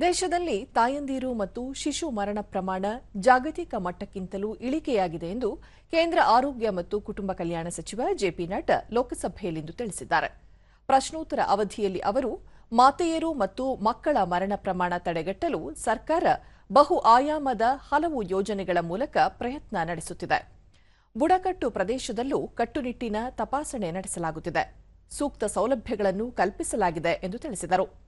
ದೇಶದಲ್ಲಿ ತಾಯಂದಿರು ಮತ್ತು ಶಿಶು ಮರಣ ಪ್ರಮಾಣ ಜಾಗತಿಕ ಮಟ್ಟಕ್ಕಿಂತಲೂ ಇಳಿಕೆಯಾಗಿದೆ ಎಂದು ಕೇಂದ್ರ ಆರೋಗ್ಯ ಮತ್ತು ಕುಟುಂಬ ಕಲ್ಯಾಣ ಸಚಿವ ಜೆಪಿ ನಡ್ಡಾ ಲೋಕಸಭೆಯಲ್ಲಿಂದು ತಿಳಿಸಿದ್ದಾರೆ. ಪ್ರಶ್ನೋತ್ತರ ಅವಧಿಯಲ್ಲಿ ಅವರು ಮಾತೆಯರು ಮತ್ತು ಮಕ್ಕಳ ಮರಣ ಪ್ರಮಾಣ ತಡೆಗಟ್ಟಲು ಸರ್ಕಾರ ಬಹು ಆಯಾಮದ ಹಲವು ಯೋಜನೆಗಳ ಮೂಲಕ ಪ್ರಯತ್ನ ನಡೆಸುತ್ತಿದೆ. ಬುಡಕಟ್ಟು ಪ್ರದೇಶದಲ್ಲೂ ಕಟ್ಟುನಿಟ್ಟಿನ ತಪಾಸಣೆ ನಡೆಸಲಾಗುತ್ತಿದೆ. ಸೂಕ್ತ ಸೌಲಭ್ಯಗಳನ್ನು ಕಲ್ಪಿಸಲಾಗಿದೆ ಎಂದು ತಿಳಿಸಿದರು.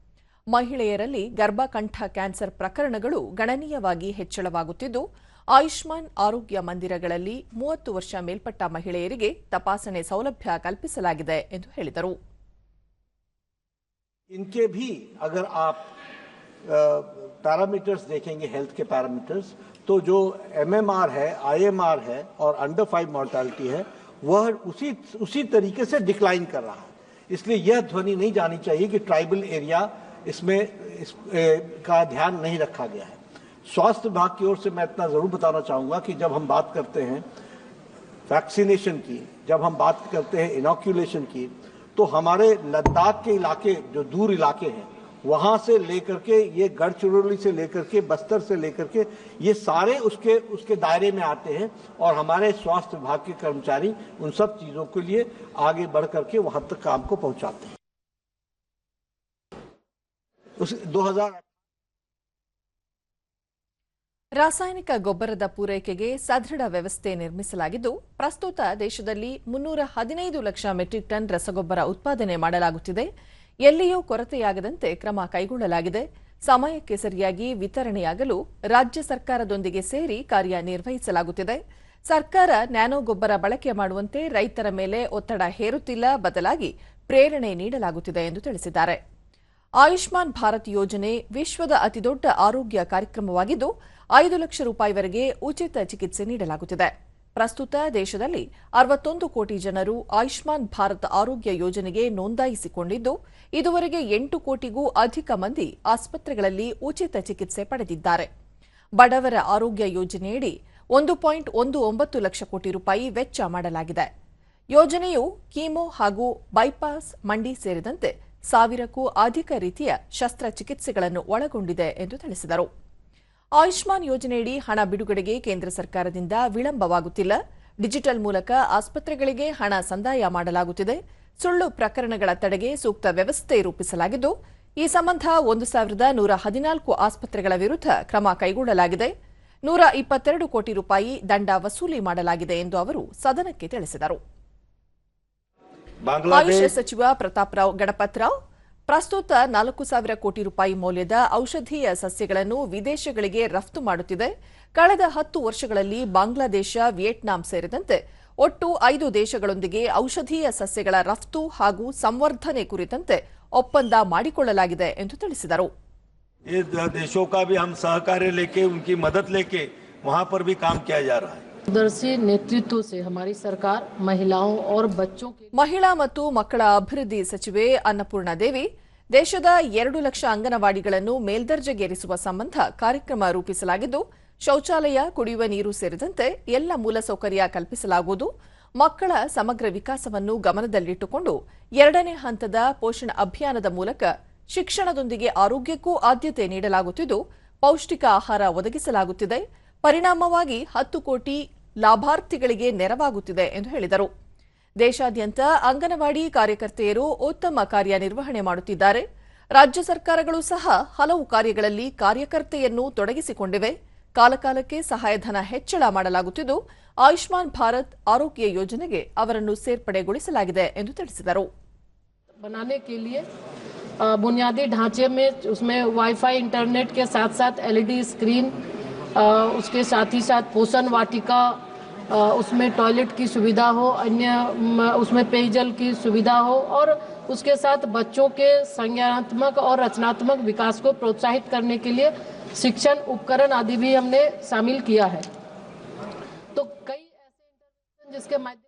ಮಹಿಳೆಯರಲ್ಲಿ ಗರ್ಭಕಂಠ ಕ್ಯಾನ್ಸರ್ ಪ್ರಕರಣಗಳು ಗಣನೀಯವಾಗಿ ಹೆಚ್ಚಳವಾಗುತ್ತಿದ್ದು ಆಯುಷ್ಮಾನ್ ಆರೋಗ್ಯ ಮಂದಿರಗಳಲ್ಲಿ ಮೂವತ್ತು ವರ್ಷ ಮೇಲ್ಪಟ್ಟ ಮಹಿಳೆಯರಿಗೆ ತಪಾಸಣೆ ಸೌಲಭ್ಯ ಕಲ್ಪಿಸಲಾಗಿದೆ ಎಂದು ಹೇಳಿದರು इनके भी अगर आप पैरामीटर्स देखेंगे हेल्थ के पैरामीटर्स तो जो एमएमआर है आईएमआर है और अंडर फाइव मॉर्टेलिटी है वह उसी उसी तरीके से डिक्लाइन कर रहा है इसलिए यह ध्वनि नहीं जानी चाहिए कि ट्राइबल एरिया इसमें इस, ए, का ध्यान नहीं रखा गया है। स्वास्थ्य विभाग की ओर से मैं इतना ज़रूर बताना चाहूँगा कि जब हम बात करते हैं वैक्सीनेशन की जब हम बात करते हैं इनोक्यूलेशन की तो हमारे लद्दाख के इलाके जो दूर इलाके हैं वहाँ से लेकर के ये गढ़चिरौली से लेकर के बस्तर से लेकर के ये सारे उसके उसके दायरे में आते हैं और हमारे स्वास्थ्य विभाग के कर्मचारी उन सब चीज़ों के लिए आगे बढ़ करके वहाँ तक काम को पहुंचाते हैं। उस 2000 ರಾಸಾಯನಿಕ ಗೊಬ್ಬರದ ಪೂರೈಕೆಗೆ ಸದೃಢ ವ್ಯವಸ್ಥೆ ನಿರ್ಮಿಸಲಾಗಿದ್ದು, ಪ್ರಸ್ತುತ ದೇಶದಲ್ಲಿ ಮುನ್ನೂರ ಹದಿನೈದು ಲಕ್ಷ ಮೆಟ್ರಿಕ್ ಟನ್ ರಸಗೊಬ್ಬರ ಉತ್ಪಾದನೆ ಮಾಡಲಾಗುತ್ತಿದೆ. ಎಲ್ಲಿಯೂ ಕೊರತೆಯಾಗದಂತೆ ಕ್ರಮ ಕೈಗೊಳ್ಳಲಾಗಿದೆ. ಸಮಯಕ್ಕೆ ಸರಿಯಾಗಿ ವಿತರಣೆಯಾಗಲು ರಾಜ್ಯ ಸರ್ಕಾರದೊಂದಿಗೆ ಸೇರಿ ಕಾರ್ಯನಿರ್ವಹಿಸಲಾಗುತ್ತಿದೆ. ಸರ್ಕಾರ ನ್ಯಾನೋ ಗೊಬ್ಬರ ಬಳಕೆ ಮಾಡುವಂತೆ ರೈತರ ಮೇಲೆ ಒತ್ತಡ ಹೇರುತ್ತಿಲ್ಲ, ಬದಲಾಗಿ ಪ್ರೇರಣೆ ನೀಡಲಾಗುತ್ತಿದೆ ಎಂದು ತಿಳಿಸಿದ್ದಾರೆ. ಆಯುಷ್ಮಾನ್ ಭಾರತ್ ಯೋಜನೆ ವಿಶ್ವದ ಅತಿದೊಡ್ಡ ಆರೋಗ್ಯ ಕಾರ್ಯಕ್ರಮವಾಗಿದ್ದು, ಐದು ಲಕ್ಷ ರೂಪಾಯಿವರೆಗೆ ಉಚಿತ ಚಿಕಿತ್ಸೆ ನೀಡಲಾಗುತ್ತಿದೆ. ಪ್ರಸ್ತುತ ದೇಶದಲ್ಲಿ ಅರವತ್ತೊಂದು ಕೋಟಿ ಜನರು ಆಯುಷ್ಮಾನ್ ಭಾರತ್ ಆರೋಗ್ಯ ಯೋಜನೆಗೆ ನೋಂದಾಯಿಸಿಕೊಂಡಿದ್ದು, ಇದುವರೆಗೆ ಎಂಟು ಕೋಟಿಗೂ ಅಧಿಕ ಮಂದಿ ಆಸ್ಪತ್ರೆಗಳಲ್ಲಿ ಉಚಿತ ಚಿಕಿತ್ಸೆ ಪಡೆದಿದ್ದಾರೆ. ಬಡವರ ಆರೋಗ್ಯ ಯೋಜನೆಯಡಿ ಒಂದು ಪಾಯಿಂಟ್ ಒಂದು ಒಂಬತ್ತು ಲಕ್ಷ ಕೋಟಿ ರೂಪಾಯಿ ವೆಚ್ಚ ಮಾಡಲಾಗಿದೆ. ಯೋಜನೆಯು ಕೀಮೋ ಹಾಗೂ ಬೈಪಾಸ್, ಮಂಡಿ ಸೇರಿದಂತೆ ಸಾವಿರಕ್ಕೂ ಅಧಿಕ ರೀತಿಯ ಶಸ್ತ್ರಚಿಕಿತ್ಸೆಗಳನ್ನು ಒಳಗೊಂಡಿದೆ ಎಂದು ತಿಳಿಸಿದರು. ಆಯುಷ್ಮಾನ್ ಯೋಜನೆಯಡಿ ಹಣ ಬಿಡುಗಡೆಗೆ ಕೇಂದ್ರ ಸರ್ಕಾರದಿಂದ ವಿಳಂಬವಾಗುತ್ತಿಲ್ಲ. ಡಿಜಿಟಲ್ ಮೂಲಕ ಆಸ್ಪತ್ರೆಗಳಿಗೆ ಹಣ ಸಂದಾಯ ಮಾಡಲಾಗುತ್ತಿದೆ. ಸುಳ್ಳು ಪ್ರಕರಣಗಳ ತಡೆಗೆ ಸೂಕ್ತ ವ್ಯವಸ್ಥೆ ರೂಪಿಸಲಾಗಿದ್ದು, ಈ ಸಂಬಂಧ ಒಂದು ಸಾವಿರದ ನೂರ ಹದಿನಾಲ್ಕು ಆಸ್ಪತ್ರೆಗಳ ವಿರುದ್ಧ ಕ್ರಮ ಕೈಗೊಳ್ಳಲಾಗಿದೆ. ನೂರ ಇಪ್ಪತ್ತೆರಡು ಕೋಟಿ ರೂಪಾಯಿ ದಂಡ ವಸೂಲಿ ಮಾಡಲಾಗಿದೆ ಎಂದು ಅವರು ಸದನಕ್ಕೆ ತಿಳಿಸಿದರು. ಆಯುಷ್ ಸಚಿವ ಪ್ರತಾಪ್ ರಾವ್ ಗಣಪತ್ ರಾವ್ ಪ್ರಸ್ತುತ ನಾಲ್ಕು ಸಾವಿರ ಕೋಟಿ ರೂಪಾಯಿ ಮೌಲ್ಯದ ಔಷಧೀಯ ಸಸ್ಯಗಳನ್ನು ವಿದೇಶಗಳಿಗೆ ರಫ್ತು ಮಾಡುತ್ತಿದೆ ಕಳೆದ ಹತ್ತು ವರ್ಷಗಳಲ್ಲಿ ಬಾಂಗ್ಲಾದೇಶ ವಿಯೆಟ್ನಾಂ ಸೇರಿದಂತೆ ಒಟ್ಟು ಐದು ದೇಶಗಳೊಂದಿಗೆ ಔಷಧೀಯ ಸಸ್ಯಗಳ ರಫ್ತು ಹಾಗೂ ಸಂವರ್ಧನೆ ಕುರಿತಂತೆ ಒಪ್ಪಂದ ಮಾಡಿಕೊಳ್ಳಲಾಗಿದೆ ಎಂದು ತಿಳಿಸಿದರು ये देशों का भी हम सहकार्य लेके उनकी मदद लेके वहाँ पर भी काम किया जा रहा है दूरदर्शी नेतृत्व से हमारी सरकार महिलाओं और बच्चों के ಮಹಿಳಾ ಮತ್ತು ಮಕ್ಕಳ ಅಭಿವೃದ್ಧಿ ಸಚಿವೆ ಅನ್ನಪೂರ್ಣ ದೇವಿ ದೇಶದ ಎರಡು ಲಕ್ಷ ಅಂಗನವಾಡಿಗಳನ್ನು ಮೇಲ್ದರ್ಜೆಗೇರಿಸುವ ಸಂಬಂಧ ಕಾರ್ಯಕ್ರಮ ರೂಪಿಸಲಾಗಿದ್ದು ಶೌಚಾಲಯ ಕುಡಿಯುವ ನೀರು ಸೇರಿದಂತೆ ಎಲ್ಲ ಮೂಲಸೌಕರ್ಯ ಕಲ್ಪಿಸಲಾಗುವುದು ಮಕ್ಕಳ ಸಮಗ್ರ ವಿಕಾಸವನ್ನು ಗಮನದಲ್ಲಿಟ್ಟುಕೊಂಡು ಎರಡನೇ ಹಂತದ ಪೋಷಣ ಅಭಿಯಾನದ ಮೂಲಕ ಶಿಕ್ಷಣದೊಂದಿಗೆ ಆರೋಗ್ಯಕ್ಕೂ ಆದ್ಯತೆ ನೀಡಲಾಗುತ್ತಿದ್ದು ಪೌಷ್ಟಿಕ ಆಹಾರ ಒದಗಿಸಲಾಗುತ್ತಿದೆ ಪರಿಣಾಮವಾಗಿ ಹತ್ತು ಕೋಟಿ ಲಾಭಾರ್ಥಿಗಳಿಗೆ ನೆರವಾಗುತ್ತಿದೆ ಎಂದು ಹೇಳಿದರು ದೇಶಾದ್ಯಂತ ಅಂಗನವಾಡಿ ಕಾರ್ಯಕರ್ತೆಯರು ಉತ್ತಮ ಕಾರ್ಯನಿರ್ವಹಣೆ ಮಾಡುತ್ತಿದ್ದಾರೆ ರಾಜ್ಯ ಸರ್ಕಾರಗಳು ಸಹ ಹಲವು ಕಾರ್ಯಗಳಲ್ಲಿ ಕಾರ್ಯಕರ್ತೆಯನ್ನು ತೊಡಗಿಸಿಕೊಂಡಿವೆ ಕಾಲಕಾಲಕ್ಕೆ ಸಹಾಯಧನ ಹೆಚ್ಚಳ ಮಾಡಲಾಗುತ್ತಿದ್ದು ಆಯುಷ್ಮಾನ್ ಭಾರತ್ ಆರೋಗ್ಯ ಯೋಜನೆಗೆ ಅವರನ್ನು ಸೇರ್ಪಡೆಗೊಳಿಸಲಾಗಿದೆ ಎಂದು ತಿಳಿಸಿದರು बनाने के लिए अ, बुनियादी ढांचे में उसमें वाईफाई इंटरनेट के साथ साथ एलईडी स्क्रीन अ, उसके साथ ही साथ पोषण वाटिका अ, उसमें टॉयलेट की सुविधा हो, अन्य उसमें पेयजल की सुविधा हो और उसके साथ बच्चों के संज्ञानात्मक और रचनात्मक विकास को प्रोत्साहित करने के लिए शिक्षण, उपकरण आदि भी हमने शामिल किया है। तो कई ऐसे जिसके माध्यम